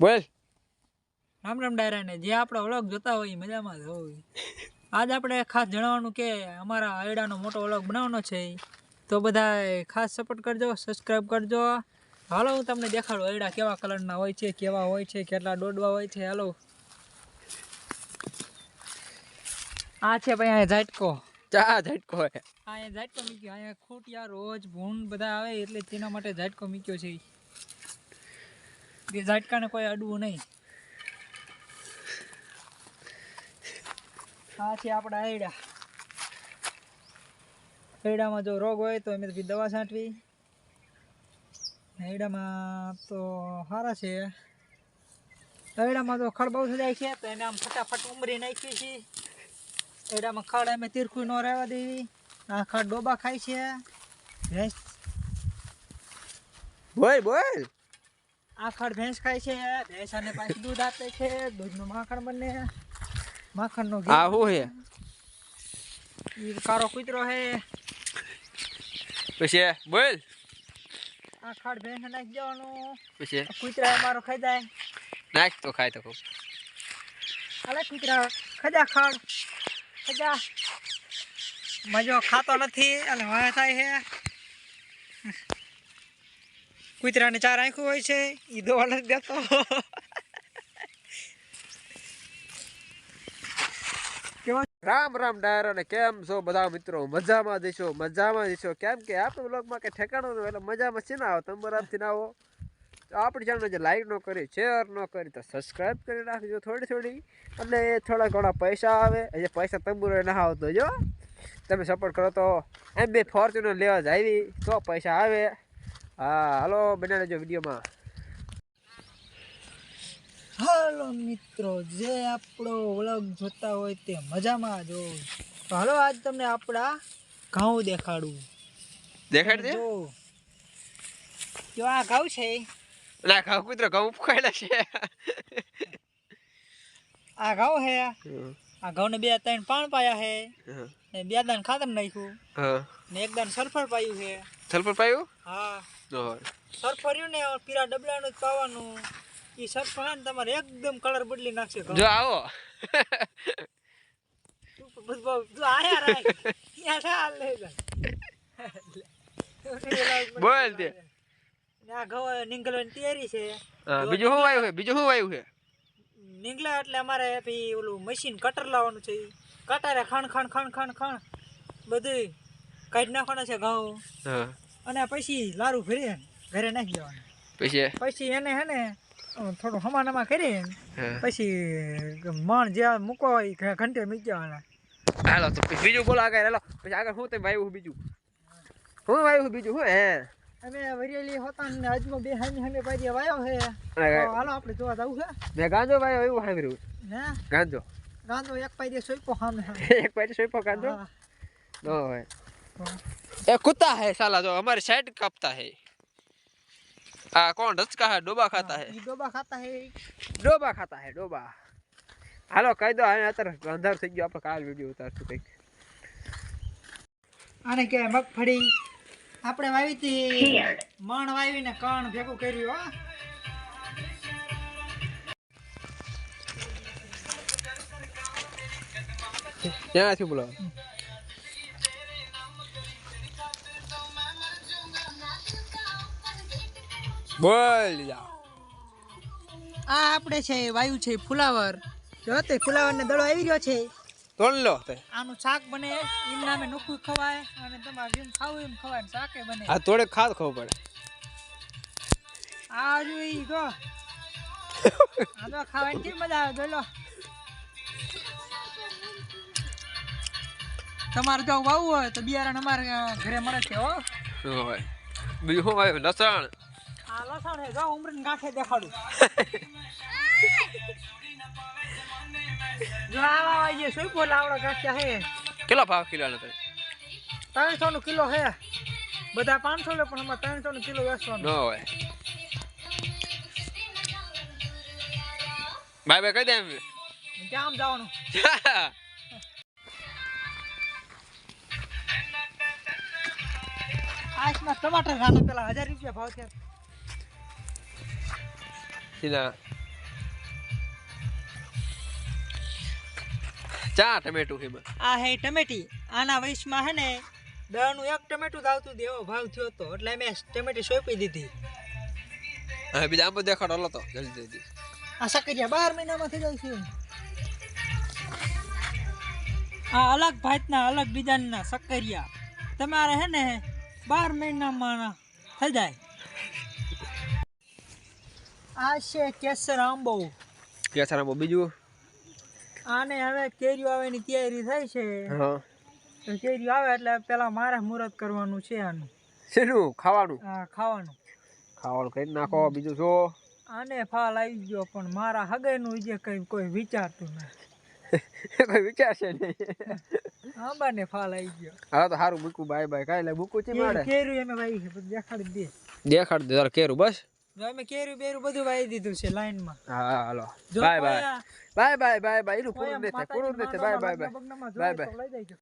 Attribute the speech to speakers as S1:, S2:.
S1: બોલ.
S2: રામ રામ ડાયરાને જે આપણો વ્લોગ જોતા હોય એ મજામાં જ હોય. આજ આપણે ખાસ જણાવવાનું કે અમારા આયડાનો મોટો વ્લોગ બનાવવાનો છે તો બધા ખાસ સપોર્ટ કરજો સબસ્ક્રાઈબ કરજો. હાલો હું તમને દેખાડું આયડા કેવા કલરના હોય છે કેવા હોય છે કેટલા દોડવા હોય છે હાલો. આ છે ભાઈ અહીંયા ઝાટકો.
S1: ચા ઝાટકો
S2: અહીંયા ઝાટકો મૂક્યો અહીંયા ખૂટિયા રોજ ભૂન બધા આવે એટલે તેના માટે ઝાટકો મૂક્યો છે એ ઝાટકાને કોઈ અડવું નહીં. આ છે આપણા આયડા. આયડામાં જો રોગ હોય તો એમ દવા છાંટવી. આયડામાં તો સારા છે. આયડામાં તો ખડ બહુ થઈ છે, તો એને આમ ફટાફટ ઉમરી નાખીએ છીએ. આયડામાં ખડ અમે તીરખું ન રહેવા દેવી. આ ખડ ડોબા ખાય છે. ભેંસ
S1: બોલ બોલ.
S2: આ ખડ ભેંસ ખાય છે ભેંસ અને પાછી દૂધ આપે છે દૂધનું માખણ બને માખણનો ઘી.
S1: આ શું હે
S2: ઈ કારો કૂતરો હે
S1: પછી બોલ.
S2: આ ખડ ભેંસ નાખી દેવાનું.
S1: પછી
S2: આ? કૂતરા અમારો ખાઈ જાય.
S1: નાખ તો ખાય તો કહું
S2: અલે કૂતરા ખજા ખડ. ખજા મજો ખાતો નથી અને વાહ થાય છે. કૂતરાને ચાર આંખું હોય છે એ દોવા નથી દેતો.
S1: રામ રામ ડાયરો ને કેમ છો બધા મિત્રો? મજામાં જઈશો મજામાં જઈશો કેમ કે આપણે બ્લોગમાં કે ઠેકાણો એટલે મજામાં છે ના આવો? તમે બરાબરથી ના આવો? તો આપણી ચેનલ જે લાઈક ન કરી શેર ન કરી, તો સબસ્ક્રાઈબ કરી નાખજો થોડી થોડી. અને થોડા ઘણા પૈસા આવે, એ પૈસા તંબુરો ના આવતો જો. તમે સપોર્ટ કરો તો એમ બે ફોર્ચ્યુનર લેવા જ આવી, તો પૈસા આવે. હા હાલો બના લેજો વિડીયોમાં
S2: હાલો મિત્રો જે આપણો વ્લોગ જોતા હોય તે મજામાં જો તો હાલો આજ તમને આપણા ઘઉં દેખાડું.
S1: દેખાડજે
S2: જો. જો આ ઘઉં છે.
S1: ના ઘઉં કૂતરો ઘઉં ફૂકાયેલા છે.
S2: આ ઘઉં હે. આ ઘઉં ને બે ત્રણ પાણ પાયા હે. ને બે દાન ખાતર નાખ્યું. ને એક દાન સલ્ફર પાયું છે
S1: સલ્ફર પાયું?
S2: હા. સલ્ફર ને પીરા ડબલાનું જ પાવાનું. એ સલ્ફર હે ને તમારે એકદમ કલર બદલી નાખશે.
S1: જો આવો. બોલ તે.
S2: છે.
S1: બીજું શું આવ્યું છે? બીજું શું આવ્યું છે?
S2: નીંગલા એટલે અમારે પછી ઓલું મશીન કટર લાવવાનું છે. કટારે ખણ ખણ ખણ ખણ ખણ. બધું કાઢી નાખવાના છે ઘઉં. અને પછી લારું ફેરી ઘરે નાખી દેવાનું.
S1: પછી?
S2: પછી એને હે ને થોડું હમાનામાં કરી
S1: હા.
S2: પછી મણ જે મૂકો હોય ઘંટે મૂકી દેવાના.
S1: હાલો તો બીજું બોલો આગળ હેલો. પછી આગળ શું તમે વાયું બીજું? શું વાયું બીજું શું હે?
S2: અમે વરિયાળી હોતા ને આજમાં બે હામી હામી પાડી વાયો હે. હાલો આપણે જોવા જવું છે.
S1: મેં ગાંજો વાયો એવું સાંભળ્યું?
S2: હે
S1: ગાંજો?
S2: ગાંજો એક પાડી સોઈપો હામે.
S1: એક પાડી સોઈપો ગાંજો?
S2: હા.
S1: નો હોય. એ કુત્તા है साला जो हमारे साइड कापता है आ कौन रचका है डोबा खाता है
S2: ઈ ડોબા ખાતા હે
S1: ડોબા ખાતા હે ડોબા હાલો કહી દો હવે અત્યારે અંધાર થઈ ગયો આપણે કાલ વિડીયો ઉતારશું કંઈક
S2: આને કહેવાય મગફળી આપણે વાવી હતી મણ વાવીને કણ ભેગું કર્યું હો
S1: ક્યાંથી બોલો બોલ જા
S2: આ આપણે છે વાયુ છે ફુલાવર. જો તે ફુલાવરને દડો આવી રહ્યો છે.
S1: તોડ લો તે.
S2: આનું શાક બને એમ નામે નોખું ખવાય અને તમારે જેમ ખાવું એમ ખવાય શાકે બને.
S1: આ તોડે ખાદ ખાવું પડે.
S2: આ જો ઈ જો. આ તો ખાવાની કેવી મજા આવે જોઈ લો. તમારે જો વાવવું હોય તો બિયારણ અમારે ઘરે મળે છે હો.
S1: હોય? બીજું શું આવ્યું લસણ?
S2: દેખાડું.
S1: કેટલો ભાવ કિલોનો તમે?
S2: ત્રણસો નો કિલો હે. બધા પાંચસો લે પણ અમારે ત્રણસો નું કિલો વેચવાનું.
S1: ન હોય. બાય બાય કહી દે એમ.
S2: ક્યાં જવાનું? આસમાં ટમાટર રાતો પેલા હજાર રૂપિયા ભાવ છે
S1: સીના ચા ટમેટું હે
S2: આ હે ટમેટી આના વયસમાં હે ને દળનું એક ટમેટું જ આવતું દેવો ભાવ થયો હતો એટલે મેં ટમેટી સોંપી દીધી
S1: હવે બીજા આંબો દેખાડો હલો તો જલ્દી જલ્દી
S2: આ સકરિયા બાર મહિનામાં થઈ જાય છે આ અલગ ભાતના અલગ બીજાના સકરિયા તમારે હે ને બાર મહિનામાં થઈ જાય આ છે કેસર આંબો.
S1: કેસર આંબો. બીજું?
S2: આને હવે કેરીઓ આવે ની તૈયારી થાય છે.
S1: હા.
S2: કેરીઓ આવે એટલે પેલા મારે મુહૂર્ત કરવાનું છે આનું.
S1: શેનું? ખાવાનું?
S2: આ ખાવાનું.
S1: ખાવાનું કરી નાખો. બીજું જો.
S2: આને ફાલ આવી ગયો પણ મારા હગાઈનું જે કઈ કોઈ વિચારતું નથી.
S1: કોઈ વિચારશે નહીં.
S2: આંબાને ફાલ આવી ગયો.
S1: હા તો સારું મૂકું. Bye bye. કાંઈ લે મૂકું ચી માડે
S2: કેરી અમે ભાઈ છે દેખાડી દે.
S1: દેખાડ દે. તારે કેરું બસ?
S2: અમે કેરું બેરું બધું વાવી દીધું છે લાઈનમાં.
S1: હા હાલો.
S2: Bye bye.
S1: Bye bye bye bye. એનું પૂરું
S2: માતાજી
S1: પૂરું નથી.
S2: Bye bye
S1: bye.
S2: Bye bye.